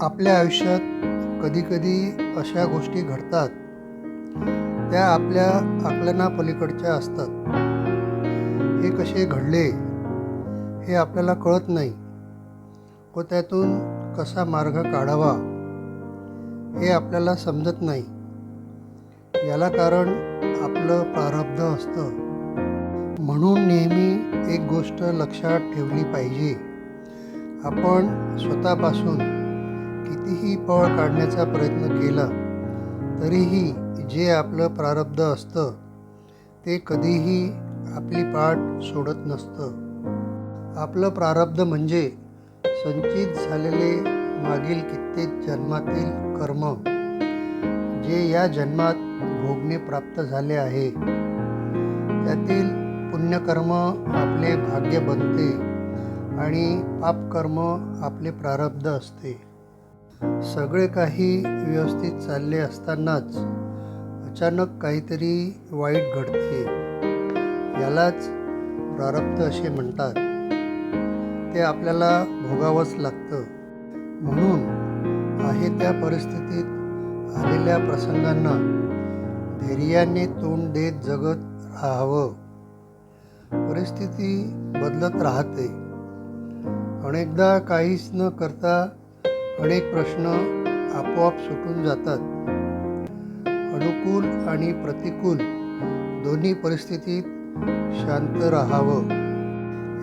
आपल्या आयुष्यात कधीकधी अशा गोष्टी घडतात. त्या आपल्या आकलनापलीकडच्या असतात. हे कसे घडले हे आपल्याला कळत नाही. व त्यातून कसा मार्ग काढावा हे आपल्याला समजत नाही. याला कारण आपलं प्रारब्ध असतं. म्हणून नेहमी एक गोष्ट लक्षात ठेवली पाहिजे. आपण स्वतःपासून कितीही पळ काढण्याचा प्रयत्न केला तरीही जे आपलं प्रारब्ध असतं ते कधीही आपली पाठ सोडत नसतं. आपलं प्रारब्ध म्हणजे संचित झालेले मागील कित्येक जन्मातील कर्म जे या जन्मात भोगणे प्राप्त झाले आहे. त्यातील पुण्यकर्म आपले भाग्य बनते आणि पापकर्म आपले प्रारब्ध असते. सगळे काही व्यवस्थित चालले असतानाच अचानक काहीतरी वाईट घडते यालाच प्रारब्ध असे म्हणतात. ते आपल्याला भोगावंच लागतं. म्हणून आहे त्या परिस्थितीत आलेल्या प्रसंगांना धैर्याने तोंड देत जगत राहावं. परिस्थिती बदलत राहते. अनेकदा काहीच न करता अनेक प्रश्न आपोआप सुटून जातात. अनुकूल आणि प्रतिकूल दोन्ही परिस्थितीत शांत राहावं.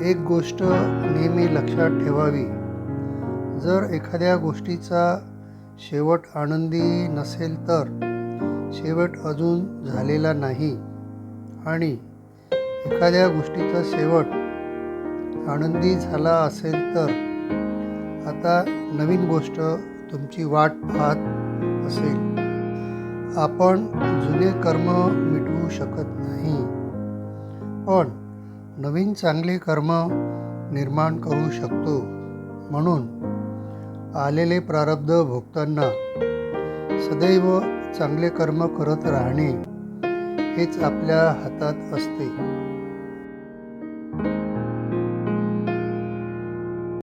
एक गोष्ट नेहमी लक्षात ठेवावी. जर एखाद्या गोष्टीचा शेवट आनंदी नसेल तर शेवट अजून झालेला नाही आणि एखाद्या गोष्टीचा शेवट आनंदी झाला असेल तर आता नवीन गोष्ट तुमची वाट पाहत असेल. आपण जुने कर्म मिटवू शकत नाही. पण नवीन चांगले कर्म निर्माण करू शकतो. म्हणून आलेले प्रारब्ध भोगताना सदैव चांगले कर्म करत राहणे हेच आपल्या हातात असते.